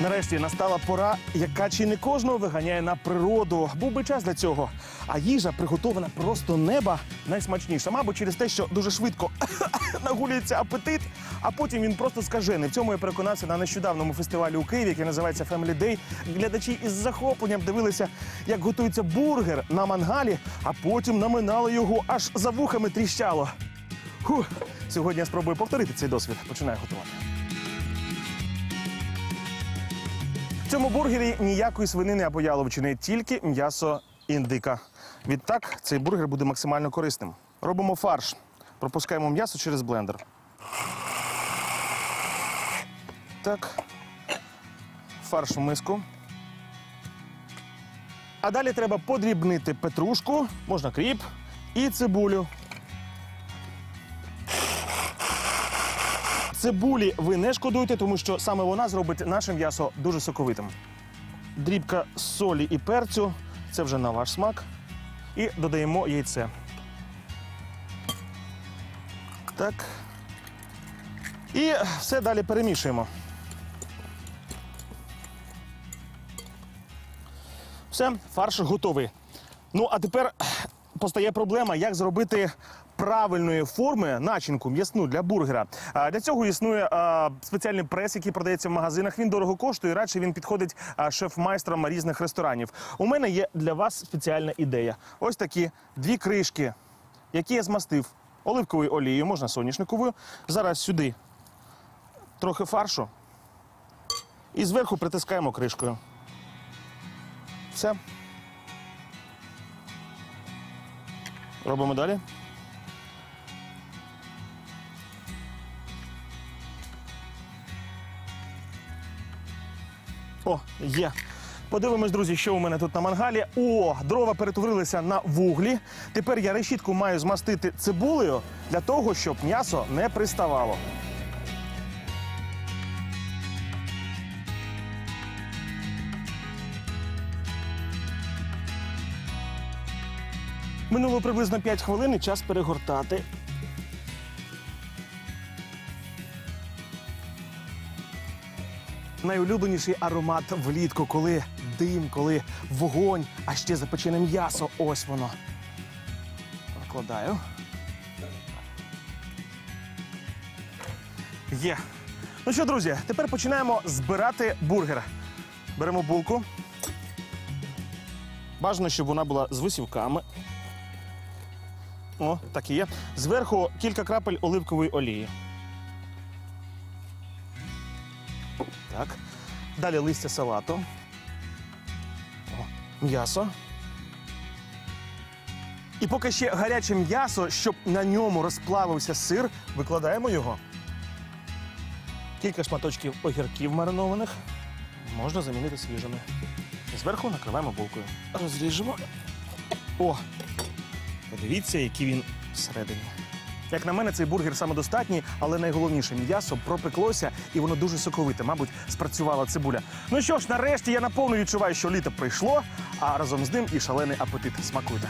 Нарешті настала пора, яка чи не кожного виганяє на природу. Був би час для цього. А їжа приготована просто неба найсмачніша. Мабуть, через те, що дуже швидко нагулюється апетит, а потім він просто скажений. В цьому я переконався на нещодавному фестивалі у Києві, який називається Family Day. Глядачі із захопленням дивилися, як готується бургер на мангалі, а потім наминали його аж за вухами тріщало. Фух. Сьогодні я спробую повторити цей досвід. Починаю готувати. В цьому бургері ніякої свинини або яловичини, тільки м'ясо індика. Відтак цей бургер буде максимально корисним. Робимо фарш. Пропускаємо м'ясо через блендер. Так. Фарш в миску. А далі треба подрібнити петрушку, можна кріп і цибулю. Цибулі ви не шкодуйте, тому що саме вона зробить наше м'ясо дуже соковитим. Дрібка солі і перцю це вже на ваш смак. І додаємо яйце. Так. І все далі перемішуємо. Все, фарш готовий. Ну, а тепер постає проблема, як зробити правильної форми начинку м'ясну для бургера. Для цього існує спеціальний прес, який продається в магазинах. Він дорого коштує. Радше він підходить шеф-майстрам різних ресторанів. У мене є для вас спеціальна ідея. Ось такі дві кришки, які я змастив оливковою олією, можна соняшниковою. Зараз сюди трохи фаршу і зверху притискаємо кришкою. Все. Робимо далі. О, є. Подивимось, друзі, що у мене тут на мангалі. О, дрова перетворилися на вуглі. Тепер я решітку маю змастити цибулею для того, щоб м'ясо не приставало. Минуло приблизно 5 хвилин і час перегортати. Найулюбленіший аромат влітку, коли дим, коли вогонь, а ще запечене м'ясо. Ось воно. Викладаю. Є. Ну що, друзі, тепер починаємо збирати бургер. Беремо булку. Бажано, щоб вона була з висівками. О, так і є. Зверху кілька крапель оливкової олії. Так. Далі листя салату. М'ясо. І поки ще гаряче м'ясо, щоб на ньому розплавився сир, викладаємо його. Кілька шматочків огірків маринованих. Можна замінити свіжими. Зверху накриваємо булкою. Розріжемо. О! Подивіться, який він всередині. Як на мене, цей бургер самодостатній, але найголовніше м'ясо пропеклося і воно дуже соковите. Мабуть, спрацювала цибуля. Ну що ж, нарешті я наповну відчуваю, що літо прийшло, а разом з ним і шалений апетит. Смакуйте.